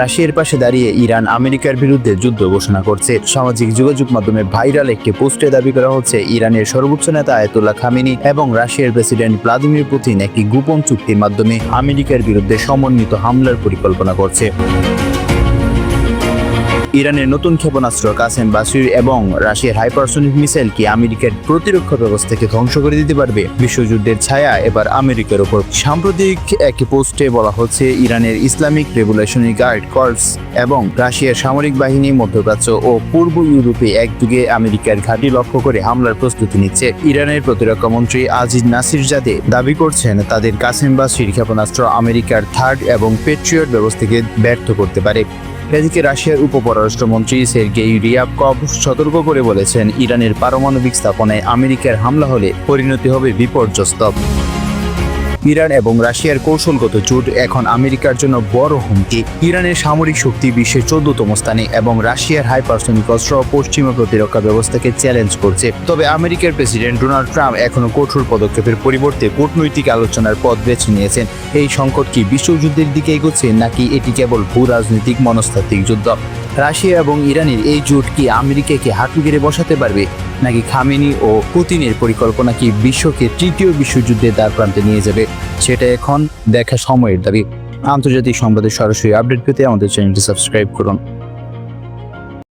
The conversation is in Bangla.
রাশিয়ার পাশে দাঁড়িয়ে ইরান আমেরিকার বিরুদ্ধে যুদ্ধ ঘোষণা করছে। সামাজিক যোগাযোগ মাধ্যমে ভাইরাল একটি পোস্টে দাবি করা হচ্ছে, ইরানের সর্বোচ্চ নেতা আয়তুল্লাহ খামিনি এবং রাশিয়ার প্রেসিডেন্ট ভ্লাদিমির পুতিন একটি গোপন চুক্তির মাধ্যমে আমেরিকার বিরুদ্ধে সমন্বিত হামলার পরিকল্পনা করছে। ইরানের নতুন ক্ষেপণাস্ত্র কাসেম বাসির এবং রাশিয়ার হাইপারসনিক মিসাইল কি আমেরিকার প্রতিরক্ষা ব্যবস্থাকে ধ্বংস করে দিতে পারবে? বিশ্বযুদ্ধের ছায়া এবার আমেরিকার উপর। সাম্প্রতিক একটি পোস্টে বলা হচ্ছে, ইরানের ইসলামিক রেভুলেশনারি গার্ড কর্পস এবং রাশিয়ার সামরিক বাহিনী, মধ্যপ্রাচ্য ও পূর্ব ইউরোপে একযুগে আমেরিকার ঘাঁটি লক্ষ্য করে হামলার প্রস্তুতি নিচ্ছে। ইরানের প্রতিরক্ষা মন্ত্রী আজিজ নাসির জাদে দাবি করছেন, তাদের কাসেম বাসির ক্ষেপণাস্ত্র আমেরিকার থার্ড এবং পেট্রিয়ট ব্যবস্থাকে ব্যর্থ করতে পারে। এদিকে রাশিয়ার উপপররাষ্ট্রমন্ত্রী সের্গেই রিয়াবকভ সতর্ক করে বলেছেন, ইরানের পারমাণবিক স্থাপনায় আমেরিকার হামলা হলে পরিণতি হবে বিপর্যস্ত। ইরান এবং রাশিয়ার কৌশলগত জোট এখন আমেরিকার জন্য বড় হুমকি। ইরানের সামরিক শক্তি বিশ্বের চোদ্দতম স্থানে এবং রাশিয়ার হাইপারসনিক অস্ত্র পশ্চিমা প্রতিরক্ষা ব্যবস্থাকে চ্যালেঞ্জ করছে। তবে আমেরিকার প্রেসিডেন্ট ডোনাল্ড ট্রাম্প এখনও কঠোর পদক্ষেপের পরিবর্তে কূটনৈতিক আলোচনার পথ বেছে নিয়েছেন। এই সংকট কি বিশ্বযুদ্ধের দিকে এগোচ্ছে, নাকি এটি কেবল ভূ রাজনৈতিক মনস্তাত্ত্বিক যুদ্ধ? রাশিয়া এবং ইরানের এই জোট কি আমেরিকাকে হাঁটু গেড়ে বসাতে পারবে, নাকি খামেনি ও পুতিনের পরিকল্পনা কি বিশ্বকে তৃতীয় বিশ্বযুদ্ধের দ্বার প্রান্তে নিয়ে যাবে? সেটা এখন দেখা সময়ের দাবি। আন্তর্জাতিক সংবাদের সরাসরি আপডেট পেতে আমাদের চ্যানেলটি সাবস্ক্রাইব করুন।